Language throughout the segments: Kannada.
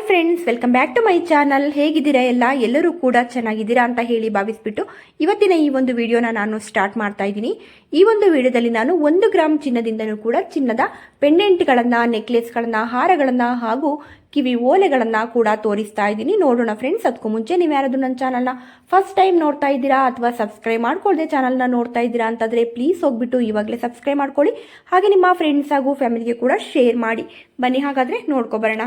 Hi friends welcome back to my channel ಹೇಗಿದ್ದೀರಾ ಎಲ್ಲ? ಎಲ್ಲರೂ ಕೂಡ ಚೆನ್ನಾಗಿದ್ದೀರಾ ಅಂತ ಹೇಳಿ ಭಾವಿಸ್ಬಿಟ್ಟು ಇವತ್ತಿನ ಈ ಒಂದು ವಿಡಿಯೋನ ನಾನು ಸ್ಟಾರ್ಟ್ ಮಾಡ್ತಾ ಇದ್ದೀನಿ. ಈ ಒಂದು ವಿಡಿಯೋದಲ್ಲಿ ನಾನು ಒಂದು ಗ್ರಾಮ್ ಚಿನ್ನದಿಂದಲೂ ಕೂಡ ಚಿನ್ನದ ಪೆಂಡೆಂಟ್ಗಳನ್ನು, ನೆಕ್ಲೆಸ್ಗಳನ್ನು, ಹಾರಗಳನ್ನು ಹಾಗೂ ಕಿವಿ ಓಲೆಗಳನ್ನು ಕೂಡ ತೋರಿಸ್ತಾ ಇದ್ದೀನಿ. ನೋಡೋಣ ಫ್ರೆಂಡ್ಸ್ ಅದಕ್ಕೂ ಮುಂಚೆ ನೀವು ಯಾರಾದರೂ ನನ್ನ ಚಾನಲ್ನ ಫಸ್ಟ್ ಟೈಮ್ ನೋಡ್ತಾ ಇದ್ದೀರಾ ಅಥವಾ ಸಬ್ಸ್ಕ್ರೈಬ್ ಮಾಡ್ಕೊಳ್ಳದೆ ಚಾನಲ್ನ ನೋಡ್ತಾ ಇದ್ದೀರಾ ಅಂತಂದರೆ ಪ್ಲೀಸ್ ಹೋಗ್ಬಿಟ್ಟು ಇವಾಗಲೇ ಸಬ್ಸ್ಕ್ರೈಬ್ ಮಾಡ್ಕೊಳ್ಳಿ. ಹಾಗೆ ನಿಮ್ಮ ಫ್ರೆಂಡ್ಸ್ ಹಾಗೂ ಫ್ಯಾಮಿಲಿಗೆ ಕೂಡ ಶೇರ್ ಮಾಡಿ. ಬನ್ನಿ ಹಾಗಾದರೆ ನೋಡ್ಕೊಬರೋಣ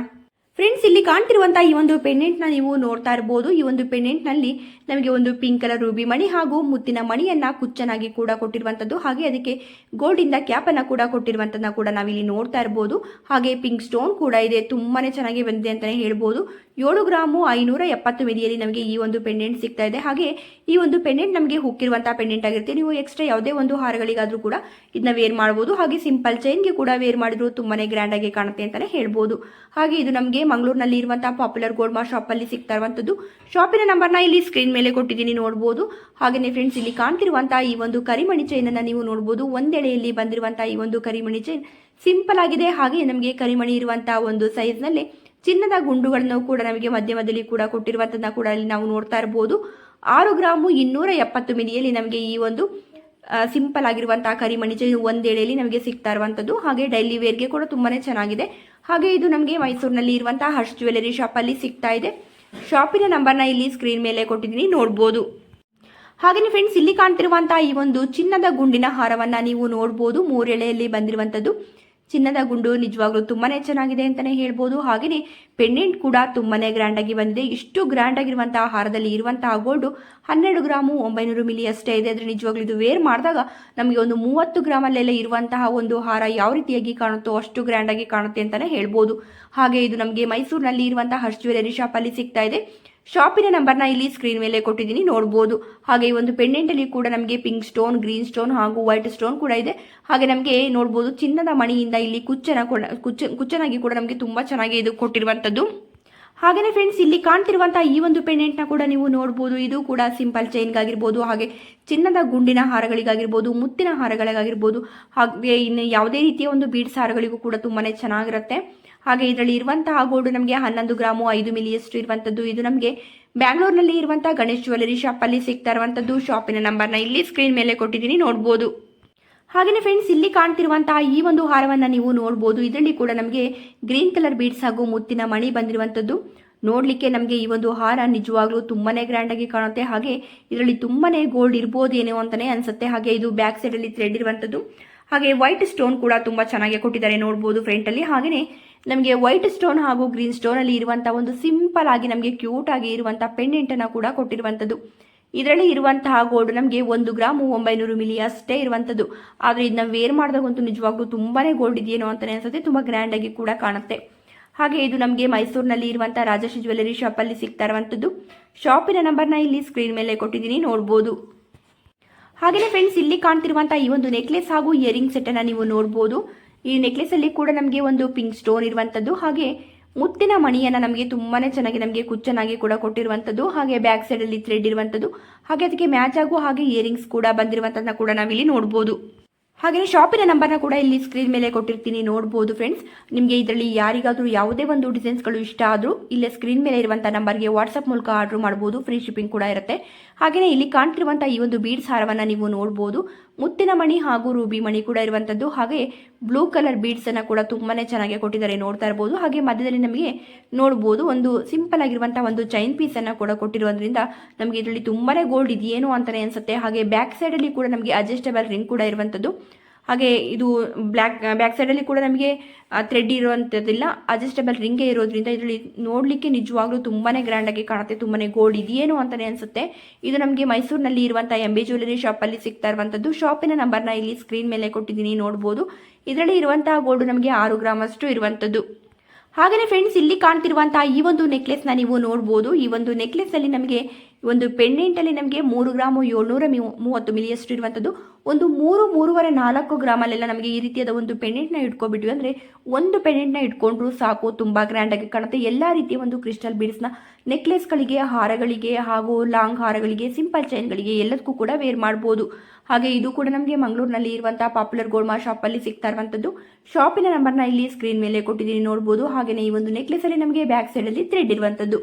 ಫ್ರೆಂಡ್ಸ್ ಇಲ್ಲಿ ಕಾಣ್ತಿರುವಂತಹ ಈ ಒಂದು ಪೆಂಡೆಂಟ್ನ ನೀವು ನೋಡ್ತಾ ಇರಬಹುದು ಈ ಒಂದು ಪೆಂಡೆಂಟ್ನಲ್ಲಿ ನಮಗೆ ಒಂದು ಪಿಂಕ್ ಕಲರ್ ರೂಬಿ ಮಣಿ ಹಾಗೂ ಮುತ್ತಿನ ಮಣಿಯನ್ನ ಕುಚ್ಚನಾಗಿ ಕೂಡ ಕೊಟ್ಟಿರುವಂತದ್ದು. ಹಾಗೆ ಅದಕ್ಕೆ ಗೋಲ್ಡ್ ಇಂದ ಕ್ಯಾಪ್ ಅನ್ನ ಕೂಡ ಕೊಟ್ಟಿರುವಂತದನ್ನ ಕೂಡ ನಾವಿಲ್ಲಿ ನೋಡ್ತಾ ಇರಬಹುದು ಹಾಗೆ ಪಿಂಕ್ ಸ್ಟೋನ್ ಕೂಡ ಇದೆ. ತುಂಬಾನೇ ಚೆನ್ನಾಗಿ ಬಂದಿದೆ ಅಂತಾನೆ ಹೇಳ್ಬೋದು. ಏಳು ಗ್ರಾಮು ಐನೂರ ಎಪ್ಪತ್ತು ಮಿಲಿಯಲ್ಲಿ ನಮಗೆ ಈ ಒಂದು ಪೆಂಡೆಂಟ್ ಸಿಗ್ತಾ ಇದೆ. ಹಾಗೆ ಈ ಒಂದು ಪೆಂಡೆಂಟ್ ನಮಗೆ ಹುಕ್ಕಿರುವಂತಹ ಪೆಂಡೆಂಟ್ ಆಗಿರುತ್ತೆ. ನೀವು ಎಕ್ಸ್ಟ್ರಾ ಯಾವುದೇ ಒಂದು ಹಾರಗಳಿಗಾದ್ರೂ ಕೂಡ ಇದನ್ನ ವೇರ್ ಮಾಡಬಹುದು ಹಾಗೆ ಸಿಂಪಲ್ ಚೈನ್ಗೆ ಕೂಡ ವೇರ್ ಮಾಡಿದ್ರು ತುಂಬಾನೇ ಗ್ರ್ಯಾಂಡ್ ಆಗಿ ಕಾಣುತ್ತೆ ಅಂತಾನೆ ಹೇಳ್ಬೋದು. ಹಾಗೆ ಇದು ನಮಗೆ ಮಂಗಳೂರಿನಲ್ಲಿ ಇರುವಂತಹ ಪಾಪ್ಯುಲರ್ ಗೋಲ್ಡ್ ಮಾರ್ ಶಾಪ್ ಅಲ್ಲಿ ಸಿಗ್ತಾ ಇರುವಂತದ್ದು. ಶಾಪಿನ ನಂಬರ್ನ ಇಲ್ಲಿ ಸ್ಕ್ರೀನ್ ಮೇಲೆ ಕೊಟ್ಟಿದ್ದೀನಿ ನೋಡಬಹುದು ಹಾಗೆಯೇ ಫ್ರೆಂಡ್ಸ್ ಇಲ್ಲಿ ಕಾಣ್ತಿರುವಂತಹ ಈ ಒಂದು ಕರಿಮಣಿ ಚೈನ್ ಅನ್ನ ನೀವು ನೋಡಬಹುದು ಒಂದೆಳೆಯಲ್ಲಿ ಬಂದಿರುವಂತಹ ಈ ಒಂದು ಕರಿಮಣಿ ಚೈನ್ ಸಿಂಪಲ್ ಆಗಿದೆ. ಹಾಗೆ ನಮಗೆ ಕರಿಮಣಿ ಇರುವಂತಹ ಒಂದು ಸೈಜ್ನಲ್ಲಿ ಚಿನ್ನದ ಗುಂಡುಗಳನ್ನು ಕೂಡ ನಮಗೆ ಮಧ್ಯಮದಲ್ಲಿ ಕೂಡ ಕೊಟ್ಟಿರುವಂತದ್ದನ್ನ ಕೂಡ ಇಲ್ಲಿ ನಾವು ನೋಡ್ತಾ ಇರಬಹುದು ಆರು ಗ್ರಾಮು ಇನ್ನೂರ ಎಪ್ಪತ್ತು ಮಿಲಿಯಲ್ಲಿ ನಮಗೆ ಈ ಒಂದು ಸಿಂಪಲ್ ಆಗಿರುವಂತಹ ಕರಿಮಣಿ ಚೈನ್ ಒಂದೆಳೆಯಲ್ಲಿ ನಮಗೆ ಸಿಗ್ತಾ ಇರುವಂತದ್ದು ಹಾಗೆ ಡೈಲಿ ವೇರ್ಗೆ ಕೂಡ ತುಂಬಾನೇ ಚೆನ್ನಾಗಿದೆ. ಹಾಗೆ ಇದು ನಮಗೆ ಮೈಸೂರಿನಲ್ಲಿ ಇರುವಂತಹ ಹರ್ಷ್ ಜ್ಯುವೆಲರಿ ಶಾಪ್ ಅಲ್ಲಿ ಸಿಗ್ತಾ ಇದೆ. ಶಾಪಿನ ನಂಬರ್ನ ಇಲ್ಲಿ ಸ್ಕ್ರೀನ್ ಮೇಲೆ ಕೊಟ್ಟಿದ್ದೀನಿ. ನೋಡ್ಬೋದು. ಹಾಗೆಯೇ ಫ್ರೆಂಡ್ಸ್ ಇಲ್ಲಿ ಕಾಣ್ತಿರುವಂತಹ ಈ ಒಂದು ಚಿನ್ನದ ಗುಂಡಿನ ಹಾರವನ್ನ ನೀವು ನೋಡ್ಬೋದು. ಮೂರೆಳೆಯಲ್ಲಿ ಬಂದಿರುವಂತದ್ದು ಚಿನ್ನದ ಗುಂಡು ನಿಜವಾಗ್ಲೂ ತುಂಬಾನೇ ಚೆನ್ನಾಗಿದೆ ಅಂತಾನೆ ಹೇಳ್ಬೋದು. ಹಾಗೆಯೇ ಪೆಂಡೆಂಟ್ ಕೂಡ ತುಂಬಾನೇ ಗ್ರ್ಯಾಂಡ್ ಆಗಿ ಬಂದಿದೆ. ಇಷ್ಟು ಗ್ರ್ಯಾಂಡ್ ಆಗಿರುವಂತಹ ಹಾರದಲ್ಲಿ ಇರುವಂತಹ ಗೋಲ್ಡ್ ಹನ್ನೆರಡು ಗ್ರಾಮು ಒಂಬೈನೂರು ಮಿಲಿ ಅಷ್ಟೇ ಇದೆ. ಆದರೆ ನಿಜವಾಗ್ಲೂ ಇದು ವೇರ್ ಮಾಡಿದಾಗ ನಮಗೆ ಒಂದು ಮೂವತ್ತು ಗ್ರಾಮಲ್ಲೆಲ್ಲ ಇರುವಂತಹ ಒಂದು ಹಾರ ಯಾವ ರೀತಿಯಾಗಿ ಕಾಣುತ್ತೋ ಅಷ್ಟು ಗ್ರ್ಯಾಂಡ್ ಆಗಿ ಕಾಣುತ್ತೆ ಅಂತಾನೆ ಹೇಳ್ಬೋದು. ಹಾಗೆ ಇದು ನಮಗೆ ಮೈಸೂರಿನಲ್ಲಿ ಇರುವಂತಹ ಹರ್ಷ್ ಜ್ಯುವೆಲರಿ ಶಾಪ್ ಅಲ್ಲಿ ಸಿಗ್ತಾ ಇದೆ. ಶಾಪಿನ ನಂಬರ್ನ ಇಲ್ಲಿ ಸ್ಕ್ರೀನ್ ಮೇಲೆ ಕೊಟ್ಟಿದ್ದೀನಿ, ನೋಡ್ಬೋದು. ಹಾಗೆ ಈ ಒಂದು ಪೆಂಡೆಂಟ್ ಅಲ್ಲಿ ಕೂಡ ನಮಗೆ ಪಿಂಕ್ ಸ್ಟೋನ್, ಗ್ರೀನ್ ಸ್ಟೋನ್ ಹಾಗೂ ವೈಟ್ ಸ್ಟೋನ್ ಕೂಡ ಇದೆ. ಹಾಗೆ ನಮಗೆ ನೋಡ್ಬೋದು, ಚಿನ್ನದ ಮಣಿಯಿಂದ ಇಲ್ಲಿ ಕುಚ್ಚನ ಕುಚ್ಚನಾಗಿ ಕೂಡ ನಮಗೆ ತುಂಬಾ ಚೆನ್ನಾಗಿ ಇದು ಕೊಟ್ಟಿರುವಂತದ್ದು ಹಾಗೆಯೇ ಫ್ರೆಂಡ್ಸ್ ಇಲ್ಲಿ ಕಾಣ್ತಿರುವಂತಹ ಈ ಒಂದು ಪೆಂಡೆಂಟ್ನ ಕೂಡ ನೀವು ನೋಡ್ಬೋದು. ಇದು ಕೂಡ ಸಿಂಪಲ್ ಚೈನ್ಗಾಗಿರ್ಬೋದು ಹಾಗೆ ಚಿನ್ನದ ಗುಂಡಿನ ಹಾರಗಳಿಗಾಗಿರ್ಬೋದು, ಮುತ್ತಿನ ಹಾರಗಳಿಗಾಗಿರ್ಬೋದು. ಹಾಗೆ ಇನ್ನು ಯಾವುದೇ ರೀತಿಯ ಒಂದು ಬೀಡ್ಸ್ ಹಾರಗಳಿಗೂ ಕೂಡ ತುಂಬಾನೇ ಚೆನ್ನಾಗಿರುತ್ತೆ. ಹಾಗೆ ಇದರಲ್ಲಿ ಇರುವಂತಹ ಗೋಲ್ಡ್ ನಮಗೆ ಹನ್ನೊಂದು ಗ್ರಾಮು ಐದು ಮಿಲಿಯಷ್ಟು ಇರುವಂತದ್ದು ಇದು ನಮಗೆ ಬ್ಯಾಂಗ್ಳೂರ್ನಲ್ಲಿ ಇರುವಂತಹ ಗಣೇಶ್ ಜ್ಯುವೆಲರಿ ಶಾಪ್ ಅಲ್ಲಿ ಸಿಗ್ತಾ ಇರುವಂತದ್ದು ಶಾಪಿನ ನಂಬರ್ನ ಇಲ್ಲಿ ಸ್ಕ್ರೀನ್ ಮೇಲೆ ಕೊಟ್ಟಿದ್ದೀನಿ, ನೋಡ್ಬೋದು. ಹಾಗೆಯೇ ಫ್ರೆಂಡ್ಸ್ ಇಲ್ಲಿ ಕಾಣ್ತಿರುವಂತಹ ಈ ಒಂದು ಹಾರವನ್ನ ನೀವು ನೋಡ್ಬೋದು. ಇದರಲ್ಲಿ ಕೂಡ ನಮಗೆ ಗ್ರೀನ್ ಕಲರ್ ಬೀಡ್ಸ್ ಹಾಗೂ ಮುತ್ತಿನ ಮಣಿ ಬಂದಿರುವಂತದ್ದು ನೋಡ್ಲಿಕ್ಕೆ ನಮಗೆ ಈ ಒಂದು ಹಾರ ನಿಜವಾಗ್ಲೂ ತುಂಬಾನೇ ಗ್ರ್ಯಾಂಡ್ ಆಗಿ ಕಾಣುತ್ತೆ. ಹಾಗೆ ಇದರಲ್ಲಿ ತುಂಬಾನೇ ಗೋಲ್ಡ್ ಇರ್ಬೋದೇನೋ ಅಂತಾನೆ ಅನ್ಸುತ್ತೆ. ಹಾಗೆ ಇದು ಬ್ಯಾಕ್ ಸೈಡ್ ಅಲ್ಲಿ ಥ್ರೆಡ್ ಇರುವಂತದ್ದು ಹಾಗೆ ವೈಟ್ ಸ್ಟೋನ್ ಕೂಡ ತುಂಬಾ ಚೆನ್ನಾಗಿ ಕೊಟ್ಟಿದ್ದಾರೆ ನೋಡ್ಬೋದು ಫ್ರಂಟ್ ಅಲ್ಲಿ. ಹಾಗೆಯೇ ನಮಗೆ ವೈಟ್ ಸ್ಟೋನ್ ಹಾಗೂ ಗ್ರೀನ್ ಸ್ಟೋನ್ ಅಲ್ಲಿ ಇರುವಂತಹ ಒಂದು ಸಿಂಪಲ್ ಆಗಿ ನಮಗೆ ಕ್ಯೂಟ್ ಆಗಿ ಇರುವಂತಹ ಪೆಂಡೆಂಟ್ ಅನ್ನ ಕೂಡ ಕೊಟ್ಟಿರುವಂತದ್ದು. ಇದರಲ್ಲಿ ಇರುವಂತಹ ಗೋಲ್ಡ್ ನಮಗೆ ಒಂದು ಗ್ರಾಮು ಒಂಬೈನೂರು ಮಿಲಿ ಅಷ್ಟೇ ಇರುವಂತದ್ದು. ಆದ್ರೆ ಇದನ್ನ ವೇರ್ ಮಾಡಿದಾಗಂತೂ ನಿಜವಾಗ್ಲೂ ತುಂಬಾನೇ ಗೋಲ್ಡ್ ಇದೆಯೇನೋ ಅನ್ಸುತ್ತೆ, ತುಂಬಾ ಗ್ರ್ಯಾಂಡ್ ಆಗಿ ಕೂಡ ಕಾಣುತ್ತೆ. ಹಾಗೆ ಇದು ನಮಗೆ ಮೈಸೂರಿನಲ್ಲಿ ಇರುವಂತಹ ರಾಜಶ್ರೀ ಜ್ಯುವೆಲರಿ ಶಾಪ್ ಅಲ್ಲಿ ಸಿಗ್ತಾ ಇರುವಂಥದ್ದು ಶಾಪಿನ ನಂಬರ್ನ ಇಲ್ಲಿ ಸ್ಕ್ರೀನ್ ಮೇಲೆ ಕೊಟ್ಟಿದ್ದೀನಿ, ನೋಡ್ಬೋದು. ಹಾಗೆಯೇ ಫ್ರೆಂಡ್ಸ್ ಇಲ್ಲಿ ಕಾಣ್ತಿರುವಂತಹ ಈ ಒಂದು ನೆಕ್ಲೆಸ್ ಹಾಗೂ ಇಯರಿಂಗ್ ಸೆಟ್ ಅನ್ನ ನೀವು ನೋಡಬಹುದು ಈ ನೆಕ್ಲೆಸ್ ಅಲ್ಲಿ ಕೂಡ ನಮಗೆ ಒಂದು ಪಿಂಕ್ ಸ್ಟೋನ್ ಇರುವಂತದ್ದು, ಹಾಗೆ ಮುತ್ತಿನ ಮಣಿಯನ್ನ ನಮಗೆ ತುಂಬಾನೇ ಚೆನ್ನಾಗಿ ನಮಗೆ ಕುಚ್ಚನಾಗಿ ಕೂಡ ಕೊಟ್ಟಿರುವಂತದ್ದು, ಹಾಗೆ ಬ್ಯಾಕ್ ಸೈಡ್ ಅಲ್ಲಿ ಥ್ರೆಡ್ ಇರುವಂತದ್ದು, ಹಾಗೆ ಅದಕ್ಕೆ ಮ್ಯಾಚ್ ಆಗುವ ಹಾಗೆ ಇಯರಿಂಗ್ಸ್ ಕೂಡ ಬಂದಿರುವಂತದನ್ನ ಕೂಡ ನಾವಿಲ್ಲಿ ನೋಡ್ಬೋದು. ಹಾಗೆಯೇ ಶಾಪಿನ ನಂಬರ್ನ ಕೂಡ ಇಲ್ಲಿ ಸ್ಕ್ರೀನ್ ಮೇಲೆ ಕೊಟ್ಟಿರ್ತೀನಿ, ನೋಡ್ಬೋದು ಫ್ರೆಂಡ್ಸ್ ನಿಮಗೆ ಇದರಲ್ಲಿ ಯಾರಿಗಾದರೂ ಯಾವುದೇ ಒಂದು ಡಿಸೈನ್ಸ್ಗಳು ಇಷ್ಟ ಆದರೂ ಇಲ್ಲೇ ಸ್ಕ್ರೀನ್ ಮೇಲೆ ಇರುವಂಥ ನಂಬರ್ಗೆ ವಾಟ್ಸಪ್ ಮೂಲಕ ಆರ್ಡರ್ ಮಾಡ್ಬೋದು ಫ್ರೀ ಶಿಪ್ಪಿಂಗ್ ಕೂಡ ಇರುತ್ತೆ. ಹಾಗೆಯೇ ಇಲ್ಲಿ ಕಾಣ್ತಿರುವಂಥ ಈ ಒಂದು ಬೀಡ್ಸ್ ಹಾರವನ್ನು ನೀವು ನೋಡ್ಬೋದು. ಮುತ್ತಿನ ಮಣಿ ಹಾಗೂ ರೂಬಿ ಮಣಿ ಕೂಡ ಇರುವಂಥದ್ದು ಹಾಗೆ ಬ್ಲೂ ಕಲರ್ ಬೀಡ್ಸ್ ಅನ್ನು ಕೂಡ ತುಂಬಾನೇ ಚೆನ್ನಾಗಿ ಕೊಟ್ಟಿದ್ದಾರೆ. ನೋಡ್ತಾ ಇರ್ಬೋದು. ಹಾಗೆ ಮಧ್ಯದಲ್ಲಿ ನಮಗೆ ನೋಡ್ಬೋದು ಒಂದು ಸಿಂಪಲ್ ಆಗಿರುವಂತಹ ಒಂದು ಚೈನ್ ಪೀಸ್ ಅನ್ನ ಕೂಡ ಕೊಟ್ಟಿರೋದ್ರಿಂದ ನಮಗೆ ಇದರಲ್ಲಿ ತುಂಬಾನೇ ಗೋಲ್ಡ್ ಇದೆಯೇನು ಅಂತಾನೆ ಅನ್ಸುತ್ತೆ. ಹಾಗೆ ಬ್ಯಾಕ್ ಸೈಡ್ ಅಲ್ಲಿ ಕೂಡ ನಮಗೆ ಅಡ್ಜಸ್ಟೇಬಲ್ ರಿಂಗ್ ಕೂಡ ಇರುವಂಥದ್ದು ಹಾಗೆ ಇದು ಬ್ಲ್ಯಾಕ್ ಬ್ಯಾಕ್ ಸೈಡಲ್ಲಿ ಕೂಡ ನಮಗೆ ಥ್ರೆಡ್ ಇರುವಂಥದ್ದಿಲ್ಲ ಅಡ್ಜಸ್ಟಬಲ್ ರಿಂಗೇ ಇರೋದ್ರಿಂದ ಇದರಲ್ಲಿ ನೋಡಲಿಕ್ಕೆ ನಿಜವಾಗ್ಲೂ ತುಂಬಾನೇ ಗ್ರ್ಯಾಂಡಾಗಿ ಕಾಣುತ್ತೆ, ತುಂಬಾನೇ ಗೋಲ್ಡ್ ಇದೇನು ಅಂತಾನೆ ಅನ್ಸುತ್ತೆ. ಇದು ನಮಗೆ ಮೈಸೂರಿನಲ್ಲಿ ಇರುವಂಥ ಎಂ ಬಿ ಜ್ಯುವೆಲರಿ ಶಾಪಲ್ಲಿ ಸಿಗ್ತಾ ಇರುವಂಥದ್ದು ಶಾಪಿನ ನಂಬರ್ನ ಇಲ್ಲಿ ಸ್ಕ್ರೀನ್ ಮೇಲೆ ಕೊಟ್ಟಿದ್ದೀನಿ, ನೋಡ್ಬೋದು. ಇದರಲ್ಲಿ ಇರುವಂತಹ ಗೋಲ್ಡ್ ನಮಗೆ ಆರು ಗ್ರಾಮ್ ಅಷ್ಟು ಇರುವಂಥದ್ದು ಹಾಗೆಯೇ ಫ್ರೆಂಡ್ಸ್ ಇಲ್ಲಿ ಕಾಣ್ತಿರುವಂತಹ ಈ ಒಂದು ನೆಕ್ಲೆಸ್ನ ನೀವು ನೋಡ್ಬೋದು. ಈ ಒಂದು ನೆಕ್ಲೆಸ್ ಅಲ್ಲಿ ನಮಗೆ ಒಂದು ಪೆಂಡೆಂಟಲ್ಲಿ ನಮಗೆ ಮೂರು ಗ್ರಾಮು ಏಳ್ನೂರ ಮೂವತ್ತು ಮಿಲಿಯಷ್ಟು ಇರುವಂಥದ್ದು. ಒಂದು ಮೂರು, ಮೂರುವರೆ, ನಾಲ್ಕು ಗ್ರಾಮಲ್ಲೆಲ್ಲ ನಮಗೆ ಈ ರೀತಿಯಾದ ಒಂದು ಪೆಂಡೆಂಟ್ನ ಇಟ್ಕೊಬಿಟ್ವಿ. ಅಂದರೆ ಒಂದು ಪೆಂಡೆಂಟ್ನ ಇಟ್ಕೊಂಡ್ರು ಸಾಕು, ತುಂಬ ಗ್ರ್ಯಾಂಡಾಗಿ ಕಾಣುತ್ತೆ. ಎಲ್ಲ ರೀತಿಯ ಒಂದು ಕ್ರಿಸ್ಟಲ್ ಬೀಡ್ಸ್ನ ನೆಕ್ಲೆಸ್ಗಳಿಗೆ ಹಾರಗಳಿಗೆ ಹಾಗೂ ಲಾಂಗ್ ಹಾರಗಳಿಗೆ ಸಿಂಪಲ್ ಚೈನ್ಗಳಿಗೆ ಎಲ್ಲದಕ್ಕೂ ಕೂಡ ವೇರ್ ಮಾಡ್ಬೋದು. ಹಾಗೆ ಇದು ಕೂಡ ನಮಗೆ ಮಂಗಳೂರಿನಲ್ಲಿ ಇರುವಂತಹ ಪಾಪ್ಯುಲರ್ ಗೋಲ್ಮಾ ಶಾಪಲ್ಲಿ ಸಿಗ್ತಾ ಇರುವಂಥದ್ದು. ಶಾಪಿನ ನಂಬರ್ನ ಇಲ್ಲಿ ಸ್ಕ್ರೀನ್ ಮೇಲೆ ಕೊಟ್ಟಿದ್ದೀನಿ, ನೋಡ್ಬೋದು. ಹಾಗೆಯೇ ಈ ಒಂದು ನೆಕ್ಲೆಸಲ್ಲಿ ನಮಗೆ ಬ್ಯಾಕ್ ಸೈಡಲ್ಲಿ ಥ್ರೆಡ್ ಇರುವಂಥದ್ದು.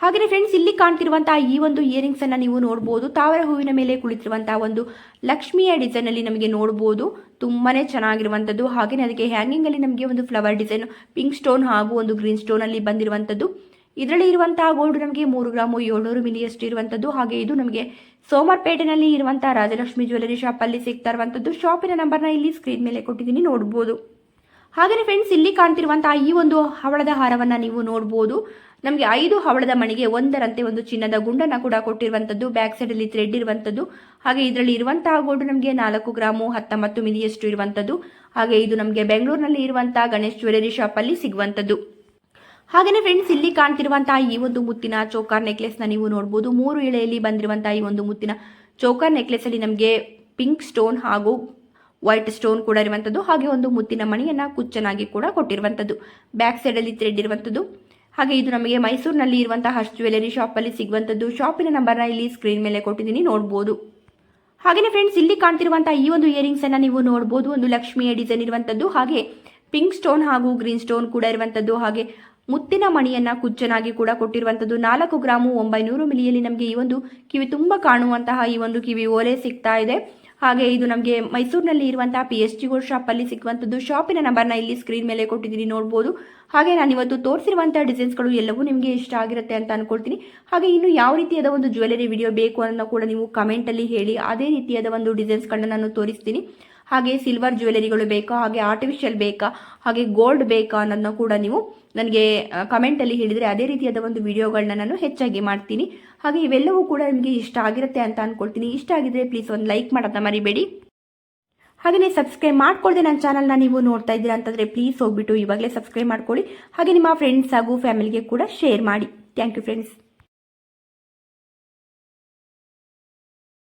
ಹಾಗೆಯೇ ಫ್ರೆಂಡ್ಸ್ ಇಲ್ಲಿ ಕಾಣ್ತಿರುವಂತಹ ಈ ಒಂದು ಇಯರಿಂಗ್ಸ್ ಅನ್ನ ನೀವು ನೋಡಬಹುದು ತಾವರ ಹೂವಿನ ಮೇಲೆ ಕುಳಿತಿರುವಂತಹ ಒಂದು ಲಕ್ಷ್ಮಿಯ ಡಿಸೈನ್ ಅಲ್ಲಿ ನಮಗೆ ನೋಡಬಹುದು ತುಂಬಾನೇ ಚೆನ್ನಾಗಿರುವಂತದ್ದು ಹಾಗೆಯೇ ಅದಕ್ಕೆ ಹ್ಯಾಂಗಿಂಗ್ ಅಲ್ಲಿ ನಮಗೆ ಒಂದು ಫ್ಲವರ್ ಡಿಸೈನ್ ಪಿಂಕ್ ಸ್ಟೋನ್ ಹಾಗೂ ಒಂದು ಗ್ರೀನ್ ಸ್ಟೋನ್ ಅಲ್ಲಿ ಬಂದಿರುವಂತದ್ದು ಇದರಲ್ಲಿ ಇರುವಂತಹ ಗೋಲ್ಡ್ ನಮಗೆ ಮೂರು ಗ್ರಾಮು ಏಳ್ನೂರು ಮಿಲಿಯಷ್ಟು ಇರುವಂತದ್ದು ಹಾಗೆ ಇದು ನಮಗೆ ಸೋಮರ್ಪೇಟೆನಲ್ಲಿ ಇರುವಂತಹ ರಾಜಲಕ್ಷ್ಮಿ ಜ್ಯುವೆಲರಿ ಶಾಪ್ ಅಲ್ಲಿ ಸಿಗ್ತಾ ಇರುವಂತದ್ದು ಶಾಪಿನ ನಂಬರ್ನ ಇಲ್ಲಿ ಸ್ಕ್ರೀನ್ ಮೇಲೆ ಕೊಟ್ಟಿದ್ದೀನಿ ನೋಡಬಹುದು ಹಾಗೆಯೇ ಫ್ರೆಂಡ್ಸ್ ಇಲ್ಲಿ ಕಾಣ್ತಿರುವಂತಹ ಈ ಒಂದು ಹವಳದ ಹಾರವನ್ನ ನೀವು ನೋಡಬಹುದು ನಮಗೆ ಐದು ಹವಳದ ಮಣಿಗೆ ಒಂದರಂತೆ ಒಂದು ಚಿನ್ನದ ಗುಂಡನ್ನ ಕೂಡ ಕೊಟ್ಟಿರುವಂತದ್ದು ಬ್ಯಾಕ್ ಸೈಡ್ ಅಲ್ಲಿ ಥ್ರೆಡ್ ಇರುವಂತದ್ದು ಹಾಗೆ ಇದರಲ್ಲಿ ಇರುವಂತಹ ಗೋಲ್ಡ್ ನಮಗೆ ನಾಲ್ಕು ಗ್ರಾಮು, ಹತ್ತೊಂಬತ್ತು ಮಿಲಿಯಷ್ಟು ಇರುವಂತದ್ದು ಹಾಗೆ ಇದು ನಮಗೆ ಬೆಂಗಳೂರಿನಲ್ಲಿ ಇರುವಂತಹ ಗಣೇಶ್ ಜ್ಯುವೆಲರಿ ಶಾಪಲ್ಲಿ ಅಲ್ಲಿ ಸಿಗುವಂತದ್ದು ಹಾಗೆಯೇ ಫ್ರೆಂಡ್ಸ್ ಇಲ್ಲಿ ಕಾಣ್ತಿರುವಂತಹ ಈ ಒಂದು ಮುತ್ತಿನ ಚೌಕಾರ್ ನೆಕ್ಲೆಸ್ನ ನೀವು ನೋಡಬಹುದು ಮೂರು ಎಳೆಯಲ್ಲಿ ಬಂದಿರುವಂತಹ ಈ ಒಂದು ಮುತ್ತಿನ ಚೌಕಾರ್ ನೆಕ್ಲೆಸ್ ಅಲ್ಲಿ ನಮಗೆ ಪಿಂಕ್ ಸ್ಟೋನ್ ಹಾಗೂ ವೈಟ್ ಸ್ಟೋನ್ ಕೂಡ ಇರುವಂಥದ್ದು ಹಾಗೆ ಒಂದು ಮುತ್ತಿನ ಮಣಿಯನ್ನ ಕುಚ್ಚನಾಗಿ ಕೂಡ ಕೊಟ್ಟಿರುವಂಥದ್ದು ಬ್ಯಾಕ್ ಸೈಡ್ ಅಲ್ಲಿ ಥ್ರೆಡ್ ಇರುವಂಥದ್ದು ಹಾಗೆ ಇದು ನಮಗೆ ಮೈಸೂರಿನಲ್ಲಿ ಇರುವಂತಹ ಜ್ಯುವೆಲರಿ ಶಾಪ್ ಅಲ್ಲಿ ಸಿಗುವಂಥದ್ದು ಶಾಪಿನ ನಂಬರ್ನ ಇಲ್ಲಿ ಸ್ಕ್ರೀನ್ ಮೇಲೆ ಕೊಟ್ಟಿದ್ದೀನಿ ನೋಡಬಹುದು ಹಾಗೆಯೇ ಫ್ರೆಂಡ್ಸ್ ಇಲ್ಲಿ ಕಾಣ್ತಿರುವಂತಹ ಈ ಒಂದು ಇಯರಿಂಗ್ಸ್ ಅನ್ನ ನೀವು ನೋಡಬಹುದು ಒಂದು ಲಕ್ಷ್ಮಿಯ ಡಿಸೈನ್ ಇರುವಂತದ್ದು, ಹಾಗೆ ಪಿಂಕ್ ಸ್ಟೋನ್ ಹಾಗೂ ಗ್ರೀನ್ ಸ್ಟೋನ್ ಕೂಡ ಇರುವಂತದ್ದು. ಹಾಗೆ ಮುತ್ತಿನ ಮಣಿಯನ್ನ ಕುಚ್ಚನಾಗಿ ಕೂಡ ಕೊಟ್ಟಿರುವಂತದ್ದು. ನಾಲ್ಕು ಗ್ರಾಮು ಒಂಬೈನೂರು ಮಿಲಿಯಲ್ಲಿ ನಮಗೆ ಈ ಒಂದು ಕಿವಿ ತುಂಬಾ ಕಾಣುವಂತಹ ಈ ಒಂದು ಕಿವಿ ಓಲೆ ಸಿಗ್ತಾ ಇದೆ. ಹಾಗೆ ಇದು ನಮಗೆ ಮೈಸೂರಿನಲ್ಲಿ ಇರುವಂತಹ ಪಿ ಎಚ್ ಶಾಪ್ ಅಲ್ಲಿ ಸಿಗುವಂತದ್ದು ಶಾಪಿನ ನಂಬರ್ನ ಇಲ್ಲಿ ಸ್ಕ್ರೀನ್ ಮೇಲೆ ಕೊಟ್ಟಿದ್ದೀನಿ ನೋಡಬಹುದು ಹಾಗೆ ನಾನು ಇವತ್ತು ತೋರಿಸಿರುವಂತಹ ಡಿಸೈನ್ಸ್ಗಳು ಎಲ್ಲವೂ ನಿಮಗೆ ಇಷ್ಟ ಆಗಿರುತ್ತೆ ಅಂತ ಅನ್ಕೊಳ್ತೀನಿ. ಹಾಗೆ ಇನ್ನು ಯಾವ ರೀತಿಯಾದ ಒಂದು ಜ್ಯುವೆಲರಿ ವಿಡಿಯೋ ಬೇಕು ಅನ್ನೋ ಕೂಡ ನೀವು ಕಮೆಂಟಲ್ಲಿ ಹೇಳಿ, ಅದೇ ರೀತಿಯಾದ ಒಂದು ಡಿಸೈನ್ಸ್ಗಳನ್ನ ನಾನು ತೋರಿಸ್ತೀನಿ. ಹಾಗೆ ಸಿಲ್ವರ್ ಜ್ಯುವೆಲರಿಗಳು ಬೇಕಾ, ಹಾಗೆ ಆರ್ಟಿಫಿಷಿಯಲ್ ಬೇಕಾ, ಹಾಗೆ ಗೋಲ್ಡ್ ಬೇಕಾ ಅನ್ನೋದನ್ನ ಕೂಡ ನೀವು ನನಗೆ ಕಮೆಂಟಲ್ಲಿ ಹೇಳಿದರೆ ಅದೇ ರೀತಿಯಾದ ಒಂದು ವಿಡಿಯೋಗಳನ್ನ ನಾನು ಹೆಚ್ಚಾಗಿ ಮಾಡ್ತೀನಿ. ಹಾಗೆ ಇವೆಲ್ಲವೂ ಕೂಡ ನಿಮಗೆ ಇಷ್ಟ ಆಗಿರುತ್ತೆ ಅಂತ ಅನ್ಕೊಳ್ತೀನಿ. ಇಷ್ಟ ಆಗಿದ್ರೆ ಪ್ಲೀಸ್ ಒಂದು ಲೈಕ್ ಮಾಡೋದನ್ನ ಮರಿಬೇಡಿ. ಹಾಗೆಯೇ ಸಬ್ಸ್ಕ್ರೈಬ್ ಮಾಡ್ಕೊಳ್ಳದೆ ನನ್ನ ಚಾನಲ್ನ ನೀವು ನೋಡ್ತಾ ಇದ್ದೀರಾ ಅಂತಂದರೆ ಪ್ಲೀಸ್ ಹೋಗ್ಬಿಟ್ಟು ಇವಾಗಲೇ ಸಬ್ಸ್ಕ್ರೈಬ್ ಮಾಡ್ಕೊಳ್ಳಿ. ಹಾಗೆ ನಿಮ್ಮ ಫ್ರೆಂಡ್ಸ್ ಹಾಗೂ ಫ್ಯಾಮಿಲಿಗೆ ಕೂಡ ಶೇರ್ ಮಾಡಿ. Thank you friends